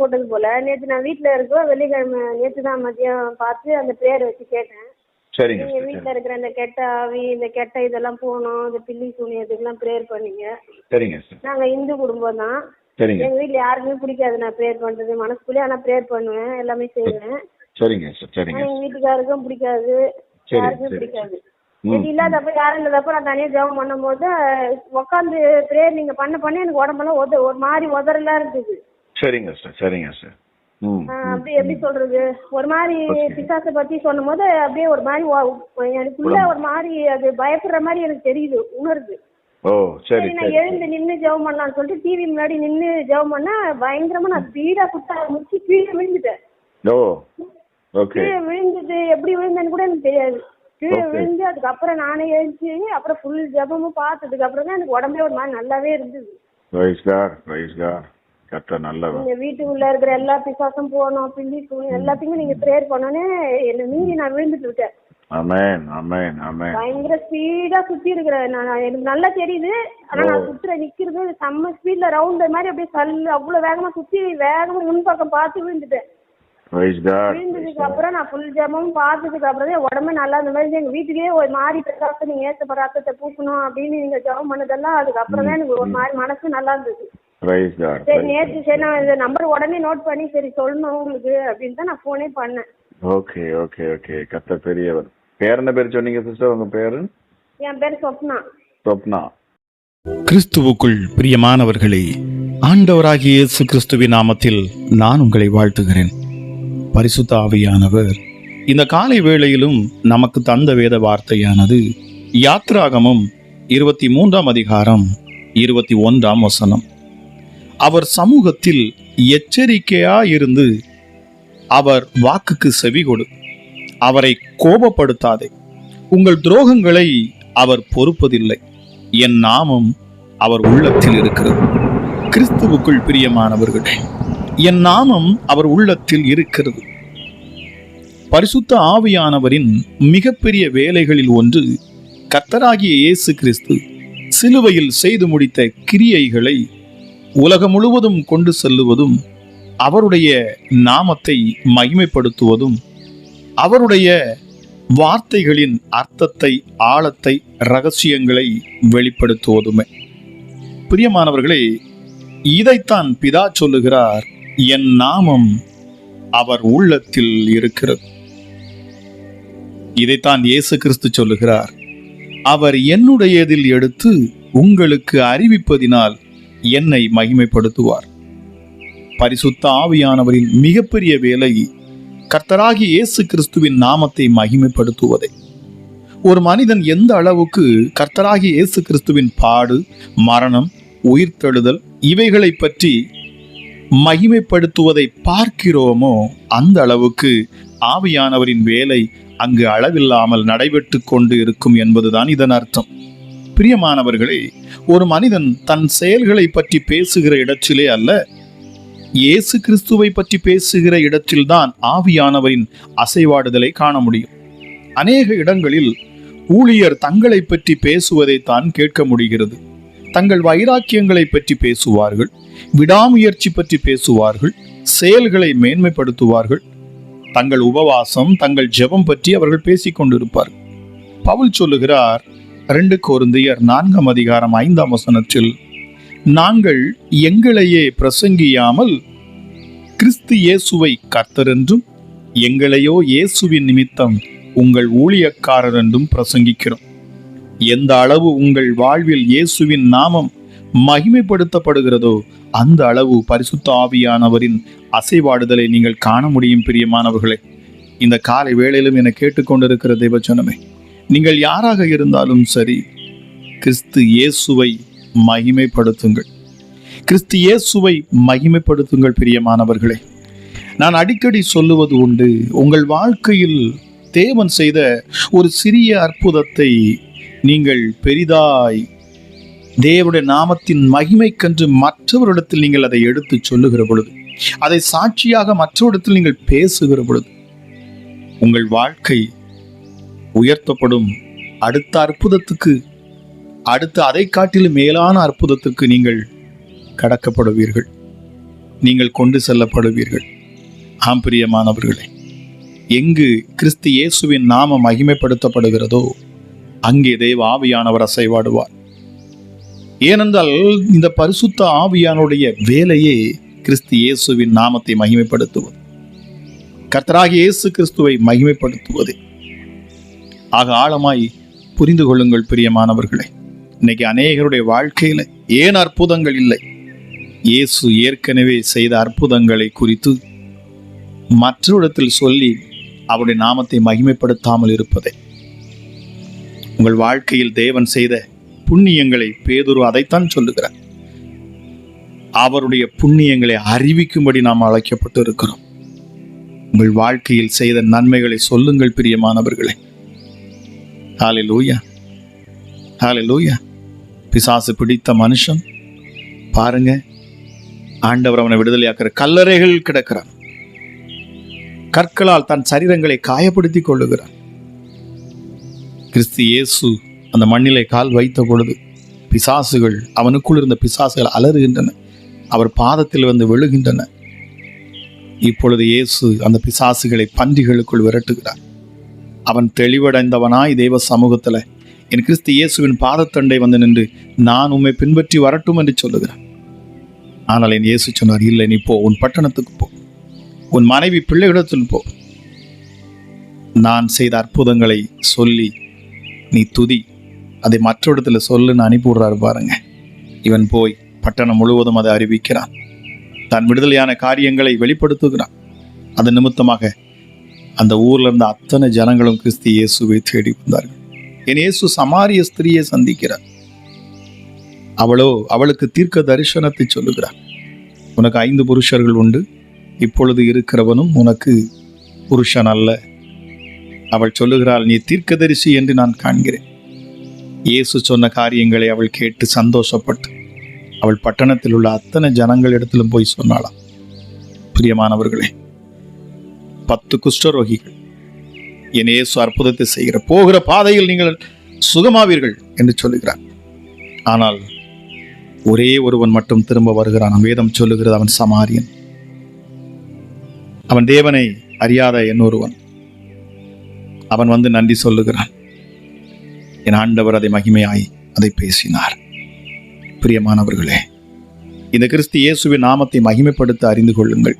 போட்டது போல. நேற்று நான் வீட்டில் இருக்கோம் வெள்ளிக்கிழமை நேற்று தான் மதியம் பார்த்து அந்த பேர் வச்சு கேட்டேன். சரிங்க நீங்க வீட்டில் இருக்கிற இந்த கெட்ட ஆவி இந்த கெட்ட இதெல்லாம் போகணும் இந்த பில்லி சூனியத்துக்குலாம் ப்ரேயர் பண்ணீங்க. சரிங்க நாங்கள் இந்து குடும்பம் தான். சரிங்க. எங்கள் வீட்டில் யாருக்குமே பிடிக்காது நான் ப்ரேயர் பண்ணுறது மனசுக்குள்ளேயே ஆனால் ப்ரேயர் பண்ணுவேன் எல்லாமே செய்வேன். சரிங்க சரிங்க எங்கள் வீட்டுக்காருக்கும் பிடிக்காது. யாருக்குமே. பிடிக்காது. இது இல்லாதப்ப யாரும் இல்லாதப்ப நான் தனியாக ஜெபம் பண்ணும்போது உட்காந்து ப்ரேயர் நீங்கள் பண்ண பண்ண எனக்கு உடம்பெல்லாம் உத ஒரு மாதிரி உதறலாம் இருக்குது சரிங்க சார் சரிங்க சார் அப்படி எப்படி சொல்றது? ஒரு மாதிரி. பிசாசை பத்தி சொல்லும் போது அப்படியே ஒரு மாதிரி எனக்குள்ள ஒரு மாதிரி அது பயப்படுற மாதிரி எனக்கு தெரியுது உணருது. ஓ சரி நான் எழுந்து நின்னு ஜெபம் பண்ணலாம்னு சொல்லிட்டு டிவி முன்னாடி நின்னு ஜெபம் பண்ணா பயங்கரமா நான் ஸ்பீடா குத்த ஆரம்பிச்சு கீழே விழுந்துட்டேன். Oh okay. கீழே விழுந்துட்டு எப்படி விழுந்தேன்னு கூட எனக்கு தெரியாது. கீழே. விழுந்து அதுக்கப்புறம் நானே எழுந்துச்சு அப்புறம் ஃபுல் ஜெபமும் பார்த்ததுக்கு அப்புறம் தான் எனக்கு உடம்பே ஒரு மாதிரி நல்லாவே இருந்தது. ரைஸ் கார் ரைஸ் கார் கரெக்டாக நல்லவன் நீங்க வீட்டுக்குள்ள இருக்கிற எல்லா பிசாசும் பில்லி சூனி எல்லாத்தையுமே நீங்க ப்ரேயர் பண்ணோன்னே என்ன மீறி நான் விழுந்துட்டு விட்டேன் அமேன் அமேன் அமேன் பயங்கர ஸ்பீடா சுத்தி இருக்கிறேன். நான் எனக்கு நல்லா தெரியுது. ஆனா. நான் சுத்துற நிக்கிறது செம்ம ஸ்பீட்ல ரவுண்ட் மாதிரி அப்படியே சல்லு அவ்வளவு வேகமா சுத்தி வேகமா முன்பக்கம் பார்த்து விழுந்துட்டேன். விழுந்ததுக்கு அப்புறம் நான் ஃபுல் ஜாமும் பார்த்ததுக்கு அப்புறம் உடம்பு நல்லா இந்த மாதிரி எங்க வீட்டுக்கே ஒரு மாதிரி பிரகாசம் நீங்க ஏத்த ரத்தத்தை பூக்கணும் அப்படின்னு நீங்க ஜெபம் பண்ணதெல்லாம் அதுக்கப்புறம் தான் எனக்கு ஒரு மாதிரி மனசு நல்லா இருந்தது. சரி நேற்று சரி நான் இந்த நம்பர் உடனே நோட் பண்ணி சரி சொல்லணும் உங்களுக்கு அப்படின்னு தான் நான் ஃபோனே பண்ணேன். ஓகே ஓகே ஓகே கத்த பெரியவர். பேர் என்ன பேர் சொன்னீங்க சிஸ்டர் உங்க பேரு? என் பேர் சொப்னா. சொப்னா. கிறிஸ்துவுக்குள் பிரியமானவர்களே ஆண்டவராகிய இயேசு கிறிஸ்துவின் நாமத்தில் நான் உங்களை வாழ்த்துகிறேன். பரிசுத்த ஆவியானவர் இந்த காலை வேளையிலும் நமக்கு தந்த வேத வார்த்தையானது யாத்ராகமம் இருபத்தி மூன்றாம் அதிகாரம் இருபத்தி ஒன்றாம் வசனம். அவர் சமூகத்தில் எச்சரிக்கையாயிருந்து அவர் வாக்குக்கு செவி கொடு. அவரை கோபப்படுத்தாதே. உங்கள் துரோகங்களை அவர் பொறுப்பதில்லை. என் நாமம் அவர் உள்ளத்தில் இருக்கிறது. கிறிஸ்துவுக்குள் பிரியமானவர்களே என் நாமம் அவர் உள்ளத்தில் இருக்கிறது. பரிசுத்த ஆவியானவரின் மிகப்பெரிய வேலைகளில் ஒன்று கத்தராகிய இயேசு கிறிஸ்து சிலுவையில் செய்து முடித்த கிரியைகளை உலகம் முழுவதும் கொண்டு செல்லுவதும் அவருடைய நாமத்தை மகிமைப்படுத்துவதும் அவருடைய வார்த்தைகளின் அர்த்தத்தை ஆழத்தை ரகசியங்களை வெளிப்படுத்துவதுமே. பிரியமானவர்களே இதைத்தான் பிதா சொல்லுகிறார் என் நாமம் அவர் உள்ளத்தில் இருக்கிறது. இதைத்தான் இயேசு கிறிஸ்து சொல்லுகிறார் அவர் என்னுடையதில் எடுத்து உங்களுக்கு அறிவிப்பதினால் என்னை மகிமைப்படுத்துவார். பரிசுத்த ஆவியானவரின் மிகப்பெரிய வேலை கர்த்தராகி இயேசு கிறிஸ்துவின் நாமத்தை மகிமைப்படுத்துவதே. ஒரு மனிதன் எந்த அளவுக்கு கர்த்தராகி இயேசு கிறிஸ்துவின் பாடு மரணம் உயிர்த்தெழுதல் இவைகளை பற்றி மகிமைப்படுத்துவதை பார்க்கிறோமோ அந்த அளவுக்கு ஆவியானவரின் வேலை அங்கு அளவில்லாமல் நடைபெற்று கொண்டு இருக்கும் என்பதுதான் இதன் அர்த்தம். பிரியமானவர்களே ஒரு மனிதன் தன் செயல்களை பற்றி பேசுகிற இடத்திலே அல்ல இயேசு கிறிஸ்துவை பற்றி பேசுகிற இடத்தில்தான் ஆவியானவரின் அசைவாடுதலை காண முடியும். அநேக இடங்களில் ஊழியர் தங்களை பற்றி பேசுவதைத்தான் கேட்க முடிகிறது. தங்கள் வைராக்கியங்களை பற்றி பேசுவார்கள் விடாமுயற்சி பற்றி பேசுவார்கள் செயல்களை மேன்மைப்படுத்துவார்கள். தங்கள் உபவாசம் தங்கள் ஜெபம் பற்றி அவர்கள் பேசிக்கொண்டிருப்பார்கள். பவுல் சொல்லுகிறார் ரெண்டு கோருந்தியர் நான்காம் அதிகாரம் ஐந்தாம் வசனத்தில் நாங்கள் எங்களையே பிரசங்கியாமல் கிறிஸ்து இயேசுவை கர்த்தரென்றும் எங்களையோ இயேசுவின் நிமித்தம் உங்கள் ஊழியக்காரர் என்றும் பிரசங்கிக்கிறோம். எந்த அளவு உங்கள் வாழ்வில் இயேசுவின் நாமம் மகிமைப்படுத்தப்படுகிறதோ அந்த அளவு பரிசுத்த ஆவியானவரின் அசைவாடுதலை நீங்கள் காண முடியும் பிரியமானவர்களே. இந்த காலை வேளையிலும் என கேட்டுக்கொண்டிருக்கிற தேவச்சனமே நீங்கள் யாராக இருந்தாலும் சரி கிறிஸ்து இயேசுவை மகிமைப்படுத்துங்கள். கிறிஸ்து இயேசுவை மகிமைப்படுத்துங்கள் பிரியமானவர்களே. நான் அடிக்கடி சொல்லுவது உண்டு உங்கள் வாழ்க்கையில் தேவன் செய்த ஒரு சிறிய அற்புதத்தை நீங்கள் பெரிதாய் தேவனுடைய நாமத்தின் மகிமைக்கன்று மற்றவரிடத்தில் நீங்கள் அதை எடுத்து சொல்லுகிற பொழுது அதை சாட்சியாக மற்றவரிடத்தில் நீங்கள் பேசுகிற பொழுது உங்கள் வாழ்க்கை உயர்த்தப்படும். அடுத்த அற்புதத்துக்கு அடுத்த அதை காட்டிலும் மேலான அற்புதத்துக்கு நீங்கள் கடக்கப்படுவீர்கள். நீங்கள் கொண்டு செல்லப்படுவீர்கள். ஆம் பிரியமானவர்களே எங்கு கிறிஸ்து இயேசுவின் நாமம் மகிமைப்படுத்தப்படுகிறதோ அங்கே தெய்வ ஆவியானவர் அசைவாடுவார். ஏனென்றால் இந்த பரிசுத்த ஆவியானுடைய வேலையே கிறிஸ்து இயேசுவின் நாமத்தை மகிமைப்படுத்துவது. கர்த்தராகிய இயேசு கிறிஸ்துவை மகிமைப்படுத்துவது. ஆக ஆழமாய் புரிந்து கொள்ளுங்கள் பிரியமானவர்களே. இன்னைக்கு அநேகருடைய வாழ்க்கையில ஏன் அற்புதங்கள் இல்லை? இயேசு ஏற்கனவே செய்த அற்புதங்களை குறித்து மற்றொருடத்தில் சொல்லி அவருடைய நாமத்தை மகிமைப்படுத்தாமல் இருப்பதை. உங்கள் வாழ்க்கையில் தேவன் செய்த புண்ணியங்களை பேதுரு அதைத்தான் சொல்லுகிறார். அவருடைய புண்ணியங்களை அறிவிக்கும்படி நாம் அழைக்கப்பட்டு இருக்கிறோம் உங்கள் வாழ்க்கையில் செய்த நன்மைகளை சொல்லுங்கள் பிரியமானவர்களே. ஹாலே லூயா ஹாலே லூயா பிசாசு பிடித்த மனுஷன். பாருங்க. ஆண்டவர் அவனை விடுதலையாக்குற கல்லறைகள் கிடக்கிறான். கற்களால் தன் சரீரங்களை காயப்படுத்திக் கொள்ளுகிறான். கிறிஸ்து இயேசு அந்த மண்ணிலே கால் வைத்த பொழுது பிசாசுகள் அவனுக்குள் இருந்த பிசாசுகள் அலறுகின்றன. அவர் பாதத்தில் வந்து விழுகின்றன. இப்பொழுது இயேசு அந்த பிசாசுகளை பன்றிகளுக்குள் விரட்டுகிறார். அவன் தெளிவடைந்தவனாய் தெய்வ சமூகத்தில். என் கிறிஸ்து இயேசுவின் பாதத்தண்டை வந்து நின்று நான் உம்மை பின்பற்றி வரட்டும் என்று சொல்லுகிறான் ஆனால் என் இயேசு சொன்னார் இல்லை நீ போ உன் பட்டணத்துக்கு போ. உன் மனைவி பிள்ளைகளிடத்தில் போ. நான் செய்த அற்புதங்களை சொல்லி நீ துதி. அதை மற்ற இடத்துல சொல்லுன்னு அனுப்பிவிடுறாரு பாருங்க. இவன் போய் பட்டணம் முழுவதும் அதை அறிவிக்கிறான். தன் விடுதலையான காரியங்களை வெளிப்படுத்துகிறான். அதன் நிமித்தமாக அந்த ஊர்ல இருந்த அத்தனை ஜனங்களும் கிறிஸ்து இயேசுவை தேடி வந்தார்கள். என் இயேசு சமாரிய ஸ்திரியை சந்திக்கிறார். அவளோ அவளுக்கு தீர்க்க தரிசனத்தை சொல்லுகிறார். உனக்கு ஐந்து புருஷர்கள் உண்டு. இப்பொழுது இருக்கிறவனும் உனக்கு புருஷன் அல்ல. அவள் சொல்லுகிறாள் நீ தீர்க்கதரிசி என்று நான் காண்கிறேன். இயேசு சொன்ன காரியங்களை அவள் கேட்டு சந்தோஷப்பட்டு அவள் பட்டணத்தில் உள்ள அத்தனை ஜனங்களிடத்திலும் போய் சொன்னாளாம். பிரியமானவர்களே பத்து குஷ்டரோகிகள். என் இயேசு அற்புதத்தை செய்கிற போகிற பாதையில் நீங்கள் சுகமாவீர்கள் என்று சொல்லுகிறார். ஆனால் ஒரே ஒருவன் மட்டும் திரும்ப வருகிறான். வேதம் சொல்லுகிறது அவன் சமாரியன். அவன் தேவனை அறியாத இன்னொருவன். அவன் வந்து நன்றி சொல்லுகிறான். என் ஆண்டவர் அதை மகிமையாய் அதை பேசினார். பிரியமானவர்களே இந்த கிறிஸ்து இயேசுவின் நாமத்தை மகிமைப்படுத்த அறிந்து கொள்ளுங்கள்.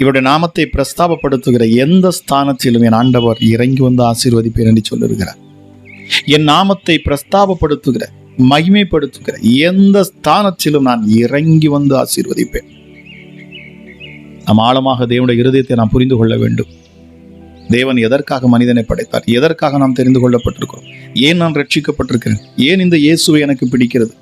இவருடைய நாமத்தை பிரஸ்தாபப்படுத்துகிற எந்த ஸ்தானத்திலும் என் ஆண்டவர் இறங்கி வந்து ஆசீர்வதிப்பேன் என்று சொல்லிருக்கிறார். என் நாமத்தை பிரஸ்தாபப்படுத்துகிற மகிமைப்படுத்துகிற எந்த ஸ்தானத்திலும் நான் இறங்கி வந்து ஆசீர்வதிப்பேன். நம் ஆழமாக தேவனுடைய இருதயத்தை நாம் புரிந்து கொள்ள வேண்டும். தேவன் எதற்காக மனிதனை படைத்தார்? எதற்காக நாம் தெரிந்து கொள்ளப்பட்டிருக்கிறோம்? ஏன் நான் ரட்சிக்கப்பட்டிருக்கிறேன்? ஏன் இந்த இயேசுவை எனக்கு பிடிக்கிறது?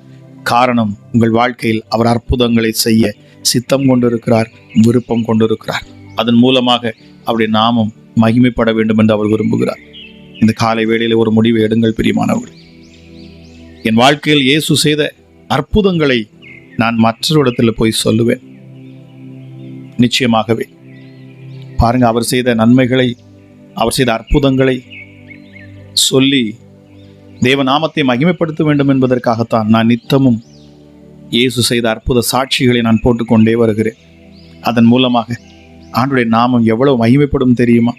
காரணம் உங்கள் வாழ்க்கையில் அவர் அற்புதங்களை செய்ய சித்தம் கொண்டிருக்கிறார் விருப்பம் கொண்டிருக்கிறார். அதன் மூலமாக அவருடைய நாமம் மகிமைப்பட வேண்டும் என்று அவர் விரும்புகிறார். இந்த காலை வேளையில் ஒரு முடிவு எடுங்கள் பிரியமானவர்கள். என் வாழ்க்கையில் இயேசு செய்த அற்புதங்களை நான் மற்றொரு இடத்துல போய் சொல்லுவேன். நிச்சயமாகவே. பாருங்க அவர் செய்த நன்மைகளை அவர் செய்த அற்புதங்களை சொல்லி தேவ நாமத்தை மகிமைப்படுத்த வேண்டும் என்பதற்காகத்தான் நான் நித்தமும் இயேசு செய்த அற்புத சாட்சிகளை நான் போட்டுக்கொண்டே வருகிறேன். அதன் மூலமாக ஆண்டுடைய நாமம் எவ்வளவு மகிமைப்படும் தெரியுமா?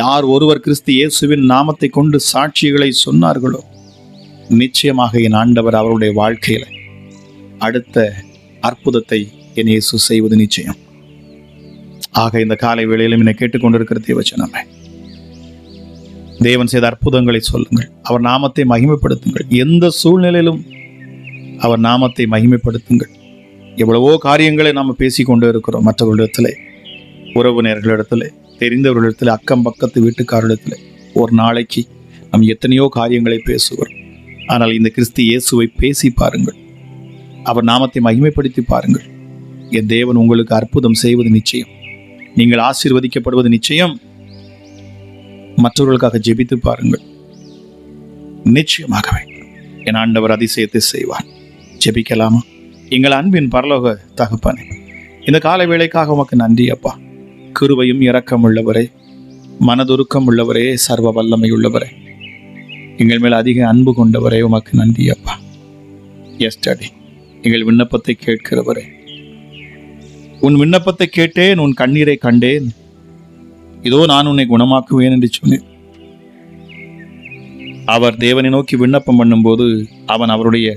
யார் ஒருவர் கிறிஸ்து இயேசுவின் நாமத்தை கொண்டு சாட்சிகளை சொன்னார்களோ நிச்சயமாக என் ஆண்டவர் அவருடைய வாழ்க்கையில அடுத்த அற்புதத்தை என் இயேசு செய்வது நிச்சயம். ஆக இந்த காலை வேளையிலும் என்னை கேட்டுக்கொண்டிருக்கிற தேவச்சனமே தேவன் செய்த அற்புதங்களை சொல்லுங்கள். அவர் நாமத்தை மகிமைப்படுத்துங்கள். எந்த சூழ்நிலையிலும் அவர் நாமத்தை மகிமைப்படுத்துங்கள். எவ்வளவோ காரியங்களை நாம் பேசிக்கொண்டு இருக்கிறோம் மற்றவர்களிடத்தில் உறவினர்களிடத்திலே தெரிந்தவர்களிடத்தில் அக்கம் பக்கத்து வீட்டுக்காரரிடத்திலே ஒரு நாளைக்கு நாம் எத்தனையோ காரியங்களை பேசுகிறோம் ஆனால் இந்த கிறிஸ்து இயேசுவை பேசி பாருங்கள். அவர் நாமத்தை மகிமைப்படுத்தி பாருங்கள். என் தேவன் உங்களுக்கு அற்புதம் செய்வது நிச்சயம். நீங்கள் ஆசீர்வதிக்கப்படுவது நிச்சயம். மற்றவர்களுக்காக ஜெபித்து பாருங்கள். நிச்சயமாகவே என் ஆண்டவர் அதிசயத்தை செய்வார். ஜெபிக்கலாமா? எங்கள் அன்பின் பரலோக தகப்பனே இந்த கால வேளைக்காக உமக்கு நன்றி அப்பா. கிருவையும் இரக்கம் உள்ளவரே மனதுருக்கம் உள்ளவரே சர்வ வல்லமை உள்ளவரே எங்கள் மேல் அதிக அன்பு கொண்டவரே உமக்கு நன்றி அப்பா. எஸ்டடி எங்கள் விண்ணப்பத்தை கேட்கிறவரே. உன் விண்ணப்பத்தை கேட்டேன் உன் கண்ணீரை கண்டேன். இதோ நான் உன்னை குணமாக்குவேன் என்று சொன்னேன். அவர் தேவனை நோக்கி விண்ணப்பம் பண்ணும்போது அவன் அவருடைய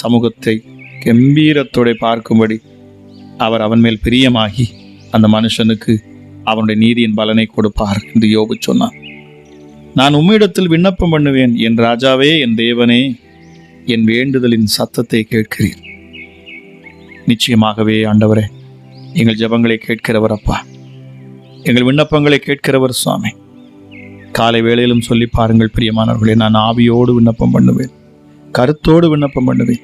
சமூகத்தை கம்பீரத்தோடு பார்க்கும்படி அவர் அவன் மேல் பிரியமாகி அந்த மனுஷனுக்கு அவனுடைய நீதியின் பலனை கொடுப்பார் என்று யோபு சொன்னான். நான் உம்மிடத்தில் விண்ணப்பம் பண்ணுவேன் என் ராஜாவே என் தேவனே என் வேண்டுதலின் சத்தத்தை கேட்கிறீர். நிச்சயமாகவே ஆண்டவரே எங்கள் ஜபங்களை கேட்கிறவர் அப்பா. எங்கள் விண்ணப்பங்களை கேட்கிறவர் சுவாமி. காலை வேளையிலும் சொல்லி பாருங்கள் பிரியமானவர்களே நான் ஆவியோடு விண்ணப்பம் பண்ணுவேன். கருத்தோடு விண்ணப்பம் பண்ணுவேன்.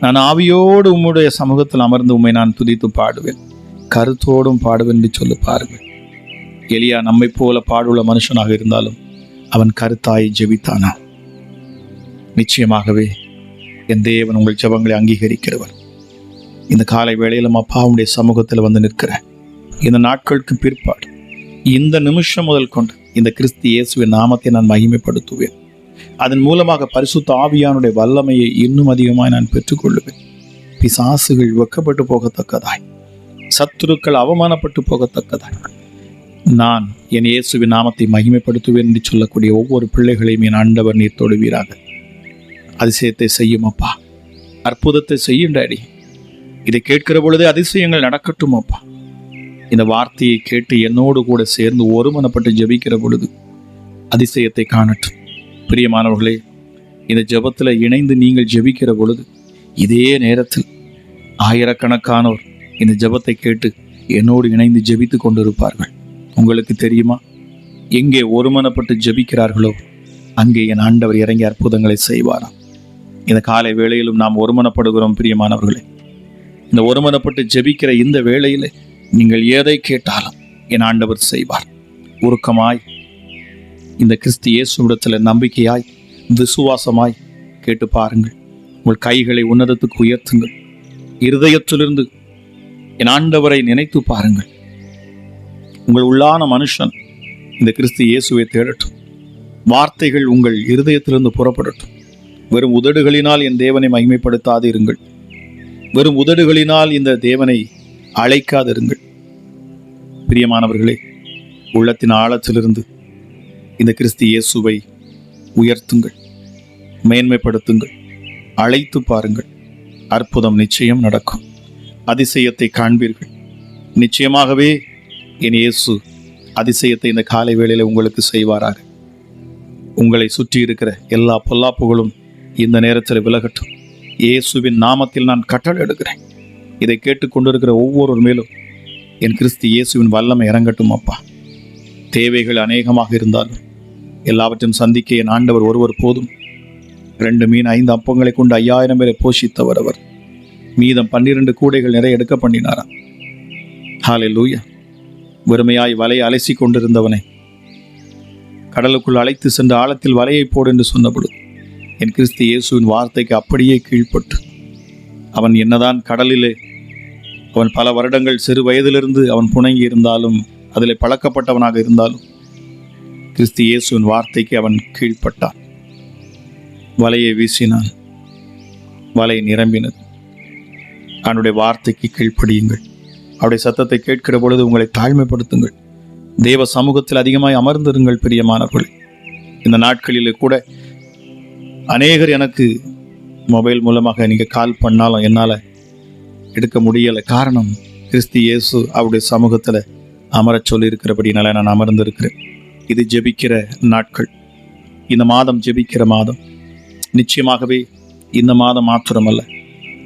நான் ஆவியோடு உம்முடைய சமூகத்தில் அமர்ந்து உம்மை நான் துதித்து பாடுவேன். கருத்தோடும் பாடுவேன் என்று சொல்லி பாருங்கள். எலியா நம்மை போல பாடுள்ள மனுஷனாக இருந்தாலும் அவன் கருத்தாய் ஜெபித்தானா? நிச்சயமாகவே என் தேவன் உங்கள் ஜெபங்களை அங்கீகரிக்கிறவர். இந்த காலை வேளையிலும் அப்பாவுடைய சமூகத்தில் வந்து நிற்கிற இந்த நாட்களுக்கு பிற்பாடு இந்த நிமிஷம் முதல் கொண்டு இந்த கிறிஸ்து இயேசுவின் நாமத்தை நான் மகிமைப்படுத்துவேன். அதன் மூலமாக பரிசுத்த ஆவியானுடைய வல்லமையை இன்னும் அதிகமாய் நான் பெற்றுக்கொள்ளுவேன். பிசாசுகள் வெக்கப்பட்டு போகத்தக்கதாய். சத்துருக்கள் அவமானப்பட்டு போகத்தக்கதாய். நான் என் இயேசுவின் நாமத்தை மகிமைப்படுத்துவேன் என்று சொல்லக்கூடிய ஒவ்வொரு பிள்ளைகளையும் என் ஆண்டவர் நீர் தொடுவீராக அதிசயத்தை செய்யும் அப்பா. அற்புதத்தை செய்யும் டாடி. இதை கேட்கிற பொழுதே அதிசயங்கள் நடக்கட்டும் அப்பா. இந்த வார்த்தையை கேட்டு என்னோடு கூட சேர்ந்து ஒருமனப்பட்டு ஜெபிக்கிற பொழுது அதிசயத்தை காணட்டும். பிரியமானவர்களே இந்த ஜெபத்தில் இணைந்து நீங்கள் ஜெபிக்கிற பொழுது இதே நேரத்தில் ஆயிரக்கணக்கானோர் இந்த ஜபத்தை கேட்டு என்னோடு இணைந்து ஜெபித்து கொண்டிருப்பார்கள். உங்களுக்கு தெரியுமா? எங்கே ஒருமனப்பட்டு ஜெபிக்கிறார்களோ அங்கே என் ஆண்டவர் இறங்கி அற்புதங்களை செய்வாராம். இந்த காலை வேளையிலும் நாம் ஒருமனப்படுகிறோம் பிரியமானவர்களே. இந்த ஒருமனப்பட்டு ஜெபிக்கிற இந்த வேளையில் நீங்கள் எதை கேட்டாலும் என் ஆண்டவர் செய்வார். உருக்கமாய் இந்த கிறிஸ்து இயேசுவிடத்தில் நம்பிக்கையாய் விசுவாசமாய் கேட்டு பாருங்கள். உங்கள் கைகளை உன்னதத்துக்கு உயர்த்துங்கள். இருதயத்திலிருந்து என் ஆண்டவரை நினைத்து பாருங்கள். உங்கள் உள்ளான மனுஷன் இந்த கிறிஸ்து இயேசுவை தேடட்டும். வார்த்தைகள் உங்கள் இருதயத்திலிருந்து புறப்படட்டும். வெறும் உதடுகளினால் என் தேவனை மகிமைப்படுத்தாதிருங்கள். வெறும் உதடுகளினால் இந்த தேவனை அழைக்காதிருங்கள். பிரியமானவர்களே உள்ளத்தின் ஆழத்திலிருந்து இந்த கிறிஸ்து இயேசுவை உயர்த்துங்கள் மேன்மைப்படுத்துங்கள் அழைத்து பாருங்கள். அற்புதம் நிச்சயம் நடக்கும். அதிசயத்தை காண்பீர்கள். நிச்சயமாகவே என் இயேசு அதிசயத்தை இந்த காலை வேளையில் உங்களுக்கு செய்வாராக. உங்களை சுற்றி இருக்கிற எல்லா பொல்லாப்புகளும் இந்த நேரத்தில் விலகட்டும். இயேசுவின் நாமத்தில் நான் கட்டளை எடுக்கிறேன். இதை கேட்டுக்கொண்டிருக்கிற ஒவ்வொருவர் மேலும் என் கிறிஸ்து இயேசுவின் வல்லமை இறங்கட்டும் அப்பா. தேவைகள் அநேகமாக இருந்தாலும் எல்லாவற்றையும் சந்திக்க என் ஆண்டவர் ஒருவர் போதும். ரெண்டு மீன் ஐந்து அப்பங்களை கொண்டு ஐயாயிரம் பேரை போஷித்தவர் அவர். மீதம் பன்னிரண்டு கூடைகள் நிறைய எடுக்க பண்ணினாராம். ஹாலே லூயா வெறுமையாய் வலையை அலசி கொண்டிருந்தவனை. கடலுக்குள் அழைத்து சென்று ஆழத்தில் வலையை போடு என்று சொன்னபொழுது என் கிறிஸ்து இயேசுவின் வார்த்தைக்கு அப்படியே கீழ்ப்பட்டு அவன் என்னதான் கடலிலே அவன் பல வருடங்கள் சிறு வயதிலிருந்து அவன் புணங்கி இருந்தாலும் அதில் பழக்கப்பட்டவனாக இருந்தாலும் கிறிஸ்து இயேசுவின் வார்த்தைக்கு அவன் கீழ்ப்பட்டான். வலையை வீசினான். வலை நிரம்பினது. அவனுடைய வார்த்தைக்கு கீழ்ப்படியுங்கள். அவருடைய சத்தத்தை கேட்கிற பொழுது உங்களை தாழ்மைப்படுத்துங்கள். தேவ சமூகத்தில் அதிகமாய் அமர்ந்திருங்கள் பிரியமானவர்களே. இந்த நாட்களிலே கூட அநேகர் எனக்கு மொபைல் மூலமாக நீங்கள் கால் பண்ணாலும் என்னால் எடுக்க முடியலை. காரணம் கிறிஸ்து இயேசு அவருடைய சமூகத்தில் அமரச் சொல்லியிருக்கிறபடினால நான் அமர்ந்திருக்கிறேன். இது ஜெபிக்கிற நாட்கள். இந்த மாதம் ஜெபிக்கிற மாதம். நிச்சயமாகவே இந்த மாதம் மாத்திரமல்ல.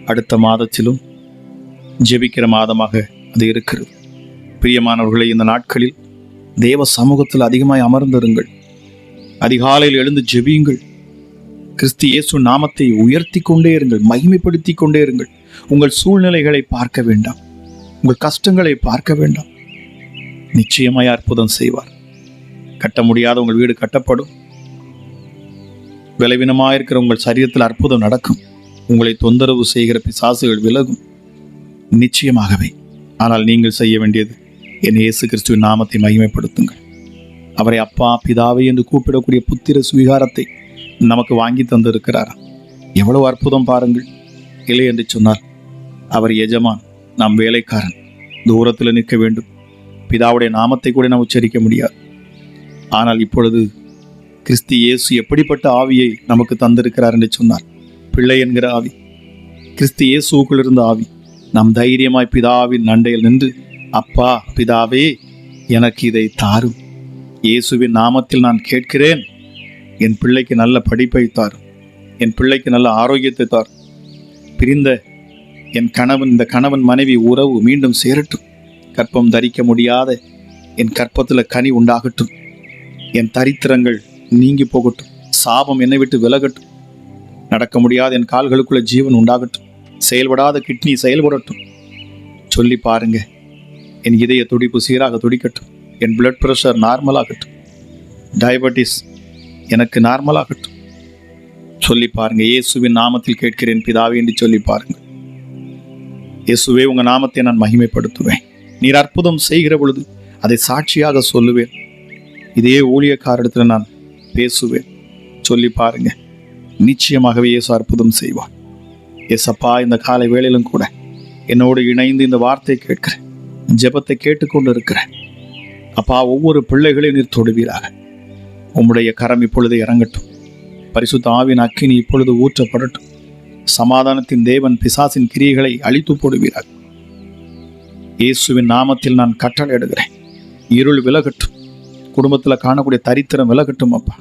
அடுத்த மாதத்திலும் ஜெபிக்கிற மாதமாக அது இருக்கிறது. பிரியமானவர்களே இந்த நாட்களில் தேவ சமூகத்தில் அதிகமாய் அமர்ந்திருங்கள். அதிகாலையில் எழுந்து ஜெபியுங்கள். கிறிஸ்து இயேசு நாமத்தை உயர்த்தி கொண்டே இருங்கள் மகிமைப்படுத்தி கொண்டே இருங்கள். உங்கள் சூழ்நிலைகளை பார்க்க வேண்டாம். உங்கள் கஷ்டங்களை பார்க்க வேண்டாம். நிச்சயமாய் அற்புதம் செய்வார். கட்ட முடியாத உங்கள் வீடு கட்டப்படும். விளைவினமாக இருக்கிற உங்கள் சரீரத்தில் அற்புதம் நடக்கும். உங்களை தொந்தரவு செய்கிற பிசாசுகள் விலகும். நிச்சயமாகவே. ஆனால் நீங்கள் செய்ய வேண்டியது என் இயேசு கிறிஸ்துவின் நாமத்தை மகிமைப்படுத்துங்கள். அவரை அப்பா பிதாவை என்று கூப்பிடக்கூடிய புத்திர சுவீகாரத்தை நமக்கு வாங்கி தந்திருக்கிறார்? எவ்வளவு அற்புதம் பாருங்கள். இல்லை என்று சொன்னால் அவர் எஜமான் நாம் வேலைக்காரன். தூரத்தில் நிற்க வேண்டும். பிதாவுடைய நாமத்தை கூட நாம் உச்சரிக்க முடியாது. ஆனால் இப்பொழுது கிறிஸ்து இயேசு எப்படிப்பட்ட ஆவியை நமக்கு தந்திருக்கிறார் என்று சொன்னார். பிள்ளை என்கிற ஆவி கிறிஸ்து இயேசுக்குள் இருந்த ஆவி நாம் தைரியமாய் பிதாவின் நண்டையில் நின்று அப்பா பிதாவே எனக்கு இதை தாரும். இயேசுவின் நாமத்தில் நான் கேட்கிறேன். என் பிள்ளைக்கு நல்ல படிப்பை தாரும் என் பிள்ளைக்கு நல்ல ஆரோக்கியத்தை தார். பிரிந்த என் கணவன் இந்த கணவன் மனைவி உறவு மீண்டும் சேரட்டும். கற்பம் தரிக்க முடியாத என் கற்பத்தில் கனி உண்டாகட்டும். என் தரித்திரங்கள் நீங்கி போகட்டும். சாபம் என்னை விட்டு விலகட்டும். நடக்க முடியாத என் கால்களுக்குள்ள ஜீவன் உண்டாகட்டும். செயல்படாத கிட்னி செயல்படட்டும். சொல்லி பாருங்க. என் இதய துடிப்பு சீராக துடிக்கட்டும். என் பிளட் ப்ரெஷர் நார்மலாகட்டும் டயபெட்டிஸ் எனக்கு நார்மலாகட்டும் சொல்லி பாருங்க. இயேசுவின் நாமத்தில் கேட்கிறேன் பிதாவே என்று சொல்லி பாருங்க. இயேசுவே உங்க நாமத்தை நான் மகிமைப்படுத்துவேன். நீர் அற்புதம் செய்கிற பொழுது அதை சாட்சியாக சொல்லுவேன். இதே ஊழியக்காரிடத்தில் நான் பேசுவேன். சொல்லி பாருங்க. நிச்சயமாகவே இயேசு அற்புதம் செய்வார். ஏசப்பா இந்த காலை வேளையிலும் கூட என்னோடு இணைந்து இந்த வார்த்தையை கேட்கிறேன் ஜெபத்தை கேட்டுக்கொண்டு இருக்கிறேன் அப்பா ஒவ்வொரு பிள்ளைகளையும் நீர் தொடுவீராக. உம்முடைய கரம் இப்பொழுது இறங்கட்டும். பரிசுத்த ஆவின் அக்கினி இப்பொழுது ஊற்றப்படட்டும். சமாதானத்தின் தேவன் பிசாசின் கிரியைகளை அழித்து போடுவீராக. இயேசுவின் நாமத்தில் நான் கட்டளையிடுகிறேன். இருள் விலகட்டும். குடும்பத்தில் காணக்கூடிய தரித்திரம் விலகட்டும் அப்பா.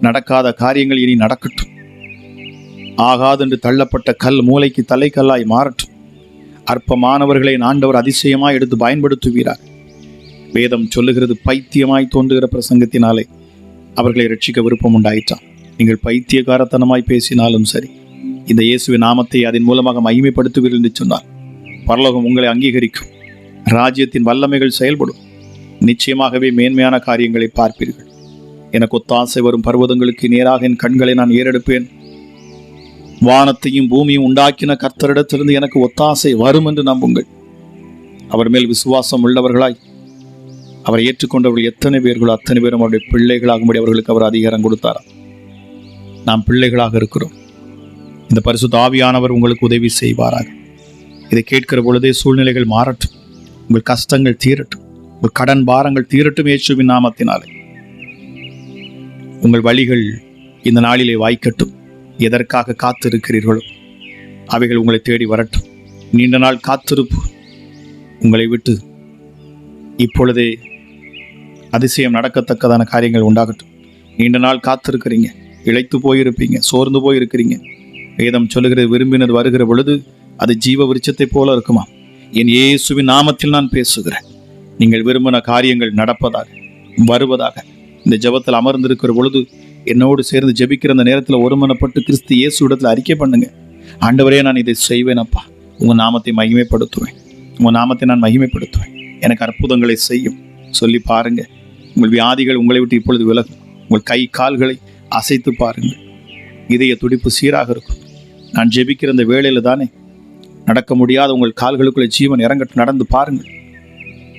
நடக்காத காரியங்கள் இனி நடக்கட்டும். ஆகாதென்று தள்ளப்பட்ட கல் மூளைக்கு தலைக்கல்லாய் மாறட்டும். அற்பமானவர்களை ஆண்டவர் அதிசயமாய் எடுத்து பயன்படுத்துவீரார். வேதம் சொல்லுகிறது பைத்தியமாய் தோன்றுகிற பிரசங்கத்தினாலே அவர்களை ரட்சிக்க விருப்பம் உண்டாயிற்றான். நீங்கள் பைத்தியகாரத்தனமாய் பேசினாலும் சரி இந்த இயேசுவின் நாமத்தை அதன் மூலமாக மகிமைப்படுத்துவீர்கள் என்று சொன்னார். பரலோகம் உங்களை அங்கீகரிக்கும். ராஜ்யத்தின் வல்லமைகள் செயல்படும். நிச்சயமாகவே மேன்மையான காரியங்களை பார்ப்பீர்கள். எனக்கு ஒத்தாசை வரும் பர்வதங்களுக்கு நேராக என் கண்களை நான் ஏறெடுப்பேன். வானத்தையும் பூமியும் உண்டாக்கின கர்த்தரிடத்திலிருந்து எனக்கு ஒத்தாசை வரும் என்று நம்புங்கள். அவர் மேல் விசுவாசம் உள்ளவர்களாய் அவரை ஏற்றுக்கொண்டவர்கள் எத்தனை பேர்களோ அத்தனை பேரும் அவருடைய பிள்ளைகளாகும்படி அவர்களுக்கு அவர் அதிகாரம் கொடுத்தாராம் நாம் பிள்ளைகளாக இருக்கிறோம். இந்த பரிசு தாவியானவர் உங்களுக்கு உதவி செய்வாராக. இதை கேட்கிற பொழுதே சூழ்நிலைகள் மாறட்டும். உங்கள் கஷ்டங்கள் தீரட்டும். கடன் பாரங்கள் தீரட்டும் இயேசுவின் நாமத்தினாலே. உங்கள் வழிகள் இந்த நாளிலே வாய்க்கட்டும். எதற்காக காத்திருக்கிறீர்களோ அவைகள் உங்களை தேடி வரட்டும். நீண்ட நாள் காத்திருப்பு உங்களை விட்டு இப்பொழுதே அதிசயம் நடக்கத்தக்கதான காரியங்கள் உண்டாகட்டும். நீண்ட நாள் காத்திருக்கிறீங்க. இழைத்து போயிருப்பீங்க. சோர்ந்து போயிருக்கிறீங்க. வேதம் சொல்லுகிறது விரும்பினது வருகிற பொழுது அது ஜீவ விருட்சத்தை போல இருக்குமா என் இயேசுவின் நாமத்தில் நான் பேசுகிறேன். நீங்கள் விரும்பின காரியங்கள் நடப்பதாக வருவதாக. இந்த ஜெபத்தில் அமர்ந்திருக்கிற பொழுது என்னோடு சேர்ந்து ஜபிக்கிற அந்த நேரத்தில் ஒருமனப்பட்டு கிறிஸ்து இயேசு இடத்துல அறிக்கை பண்ணுங்க. ஆண்டவரே நான் இதை செய்வேனப்பா உங்கள் நாமத்தை மகிமைப்படுத்துவேன். உங்கள் நாமத்தை நான் மகிமைப்படுத்துவேன். எனக்கு அற்புதங்களை செய்யும். சொல்லி பாருங்க. உங்கள் வியாதிகள் உங்களை விட்டு இப்பொழுது விலகும். உங்கள் கை கால்களை அசைத்து பாருங்கள். இதய துடிப்பு சீராக இருக்கும். நான் ஜெபிக்கிற இந்த வேளையில் தானே நடக்க முடியாத உங்கள் கால்களுக்குள்ளே ஜீவன் இறங்கட்டு நடந்து பாருங்கள்.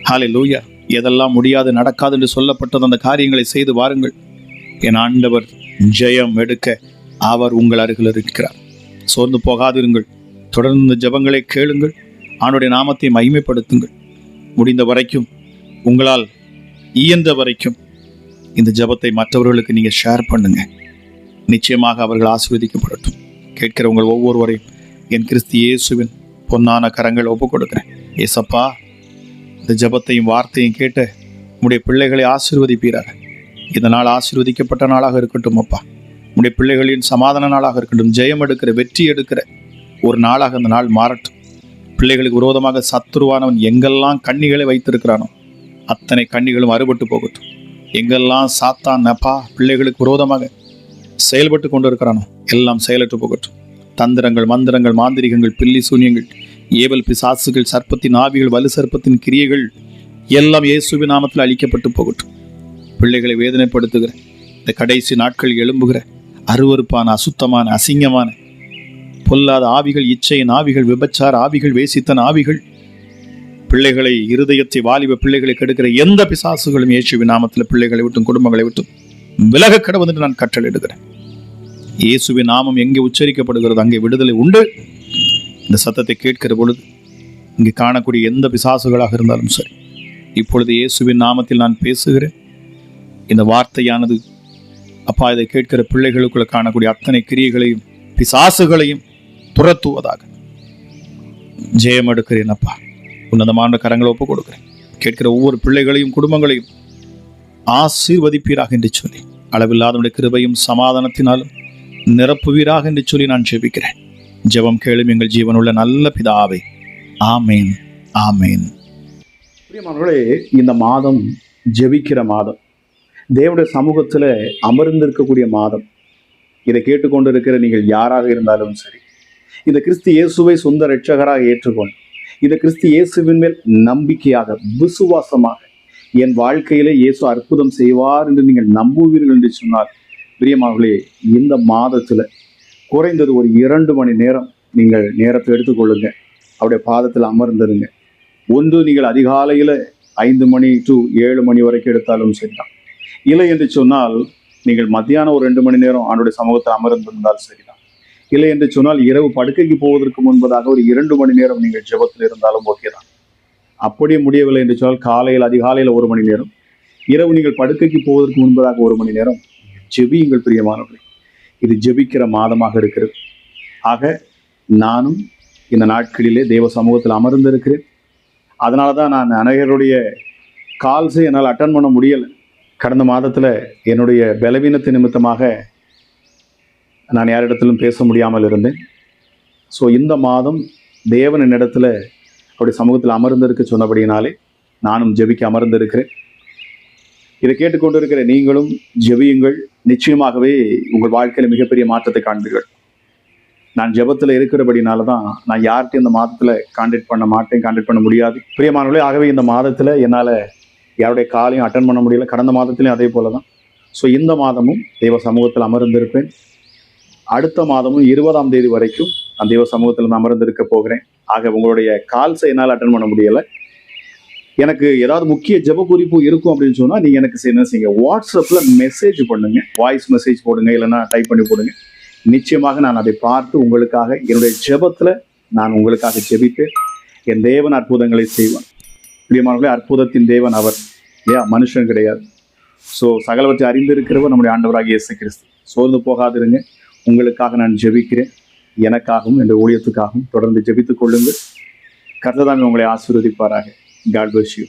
ஹாலே லூயா எதெல்லாம் முடியாது நடக்காது என்று சொல்லப்பட்டது அந்த காரியங்களை செய்து வாருங்கள். என் ஆண்டவர் ஜெயம் எடுக்க அவர் உங்கள் அருகில் இருக்கிறார். சோர்ந்து போகாதிருங்கள். தொடர்ந்து இந்த கேளுங்கள். ஆனுடைய நாமத்தை மகிமைப்படுத்துங்கள். முடிந்த வரைக்கும் உங்களால் இயன்ற வரைக்கும் இந்த ஜெபத்தை மற்றவர்களுக்கு நீங்கள் ஷேர் பண்ணுங்க. நிச்சயமாக அவர்கள் ஆசீர்வதிக்கப்படட்டும். கேட்கிற உங்கள் ஒவ்வொருவரையும் என் கிறிஸ்து இயேசுவின் பொன்னான கரங்கள் ஒப்புக் கொடுக்குறேன் ஏசப்பா இந்த ஜெபத்தையும் வார்த்தையும் கேட்டு உடைய பிள்ளைகளை ஆசீர்வதிப்பீராக. இந்த நாள் ஆசீர்வதிக்கப்பட்ட நாளாக இருக்கட்டும் அப்பா. உடைய பிள்ளைகளின் சமாதான நாளாக இருக்கட்டும் ஜெயம் எடுக்கிற வெற்றி எடுக்கிற ஒரு நாளாக அந்த நாள் மாறட்டும். பிள்ளைகளுக்கு விரோதமாக சத்துருவானவன் எங்கெல்லாம் கண்ணிகளை வைத்திருக்கிறானோ அத்தனை கண்ணிகளும் அறுபட்டு போகட்டும். எங்கெல்லாம் சாத்தான் நப்பா பிள்ளைகளுக்கு விரோதமாக செயல்பட்டு கொண்டு இருக்கிறானோ எல்லாம் செயலற்று போகட்டும். தந்திரங்கள் மந்திரங்கள் மாந்திரிகங்கள் பில்லி சூன்யங்கள் ஏவல் பிசாசுகள் சர்ப்பத்தின் ஆவிகள் வலு சர்ப்பத்தின் கிரியைகள் எல்லாம் இயேசுவின் நாமத்தில் அழிக்கப்பட்டு போகட்டும். பிள்ளைகளை வேதனைப்படுத்துகிற இந்த கடைசி நாட்கள் எழும்புகிற அருவருப்பான அசுத்தமான அசிங்கமான பொல்லாத ஆவிகள் இச்சையின் ஆவிகள் விபச்சார ஆவிகள் வேசித்தன் ஆவிகள் பிள்ளைகளை இருதயத்தை வாலிப பிள்ளைகளை கெடுக்கிற எந்த பிசாசுகளும் இயேசுவின் நாமத்தில் பிள்ளைகளை விட்டும் குடும்பங்களை விட்டும் விலக கடவுள் வந்துட்டு நான் கட்டளையிடுகிறேன். இயேசுவின் நாமம் எங்கே உச்சரிக்கப்படுகிறது அங்கே விடுதலை உண்டு. இந்த சத்தத்தை கேட்கிற பொழுது இங்கே காணக்கூடிய எந்த பிசாசுகளாக இருந்தாலும் சரி இப்பொழுது இயேசுவின் நாமத்தில் நான் பேசுகிறேன். இந்த வார்த்தையானது அப்பா இதை கேட்கிற பிள்ளைகளுக்குள்ள காணக்கூடிய அத்தனை கிரியைகளையும் பிசாசுகளையும் துரத்துவதாக. ஜெயம் எடுக்கிறேன் அப்பா. உன்னதமான கரங்களை ஒப்புக் கொடுக்கிறேன். கேட்கிற ஒவ்வொரு பிள்ளைகளையும் குடும்பங்களையும் ஆசீர்வதிப்பீராக என்று சொல்லி அளவில்லாதவனுடைய கிருபையும் சமாதானத்தினாலும் நிரப்புவீராக என்று சொல்லி நான் ஜெபிக்கிறேன். ஜெபம் கேளும் எங்கள் ஜீவனுள்ள நல்ல பிதாவே ஆமேன் ஆமேன் பிரியமானவர்களே இந்த மாதம் ஜெபிக்கிற மாதம் தேவனுடைய சமூகத்தில் அமர்ந்திருக்கக்கூடிய மாதம் இதை கேட்டுக்கொண்டு இருக்கிற நீங்கள் யாராக இருந்தாலும் சரி இந்த கிறிஸ்து இயேசுவை சொந்த இரட்சகராக ஏற்றுக்கொண்டு இந்த கிறிஸ்து இயேசுவின் மேல் நம்பிக்கையாக விசுவாசமாக என் வாழ்க்கையிலே இயேசு அற்புதம் செய்வார் என்று நீங்கள் நம்புவீர்கள் என்று சொன்னால் பிரியமானவர்களே இந்த மாதத்தில் குறைந்தது ஒரு இரண்டு மணி நேரம் நீங்கள் நேரத்தை எடுத்துக்கொள்ளுங்க. அவருடைய பாதத்தில் அமர்ந்துருங்க. ஒன்று நீங்கள் அதிகாலையில் ஐந்து மணி டு ஏழு மணி வரைக்கும் எடுத்தாலும் சரிதான். இல்லை என்று சொன்னால் நீங்கள் மத்தியானம் ஒரு ரெண்டு மணி நேரம் அவனுடைய சமூகத்தில் அமர்ந்திருந்தால் சரிதான். இல்லை என்று சொன்னால் இரவு படுக்கைக்கு போவதற்கு முன்பதாக ஒரு இரண்டு மணி நேரம் நீங்கள் ஜெபத்தில் இருந்தாலும் ஓகே தான் அப்படியே முடியவில்லை என்று சொன்னால் காலையில் அதிகாலையில் ஒரு மணி நேரம் இரவு நீங்கள் படுக்கைக்கு போவதற்கு முன்பதாக ஒரு மணி நேரம் ஜெபியுங்கள் பிரியமானவர்கள். இது ஜெபிக்கிற மாதமாக இருக்கிறது. ஆக நானும் இந்த நாட்களிலே தேவ சமூகத்தில் அமர்ந்திருக்கிறேன். அதனால தான் நான் அநேகருடைய கால்ஸை என்னால் அட்டன் பண்ண முடியலை. கடந்த மாதத்தில் என்னுடைய பலவீனத்து நிமித்தமாக நான் யாரிடத்திலும் பேச முடியாமல் இருந்தேன். ஸோ இந்த மாதம் தேவன் என்னிடத்தில் அப்படி சமூகத்தில் அமர்ந்திருக்க சொன்னபடினாலே நானும் ஜெபிக்க அமர்ந்திருக்கிறேன். இதை கேட்டுக்கொண்டிருக்கிற நீங்களும் ஜெபியுங்கள். நிச்சயமாகவே உங்கள் வாழ்க்கையில் மிகப்பெரிய மாற்றத்தை காண்பீர்கள். நான் ஜெபத்தில் இருக்கிறபடினால தான் நான் யார்கிட்டையும் இந்த மாதத்தில் கான்டாக்ட் பண்ண மாட்டேன் கான்டாக்ட் பண்ண முடியாது. பிரியமானவர்களே ஆகவே இந்த மாதத்தில் என்னால் யாருடைய காலையும் அட்டன் பண்ண முடியல. கடந்த மாதத்துலையும் அதே போல தான் ஸோ இந்த மாதமும் தெய்வ சமூகத்தில் அமர்ந்திருப்பேன். அடுத்த மாதமும் இருபதாம் தேதி வரைக்கும் நான் தெய்வ சமூகத்தில் நான் அமர்ந்திருக்க போகிறேன். ஆக உங்களுடைய கால்ஸை என்னால் அட்டன் பண்ண முடியலை. எனக்கு ஏதாவது முக்கிய ஜெப குறிப்பு இருக்கும் அப்படின்னு சொன்னால் நீங்கள் எனக்கு என்ன செய்யுங்க? வாட்ஸ்அப்பில் மெசேஜ் பண்ணுங்க. வாய்ஸ் மெசேஜ் போடுங்க. இல்லைன்னா டைப் பண்ணி போடுங்க. நிச்சயமாக நான் அதை பார்த்து உங்களுக்காக என்னுடைய ஜெபத்தில் நான் உங்களுக்காக ஜெபிப்பேன் என் தேவன் அற்புதங்களை செய்வான். பிரியமானவர்களே அற்புதத்தின் தேவன் அவர். ஏன் மனுஷன் கிடையாது. ஸோ சகலவற்றை அறிந்திருக்கிறவர் நம்முடைய ஆண்டவராக இயேசு கிறிஸ்து சோர்ந்து போகாதிருங்க. உங்களுக்காக நான் ஜெபிக்கிறேன். எனக்காகவும் என்னுடைய ஊழியத்துக்காகவும் தொடர்ந்து ஜெபித்துக் கொள்ளுங்கள். கர்த்ததாமே உங்களை ஆசீர்வதிப்பாராக. God bless you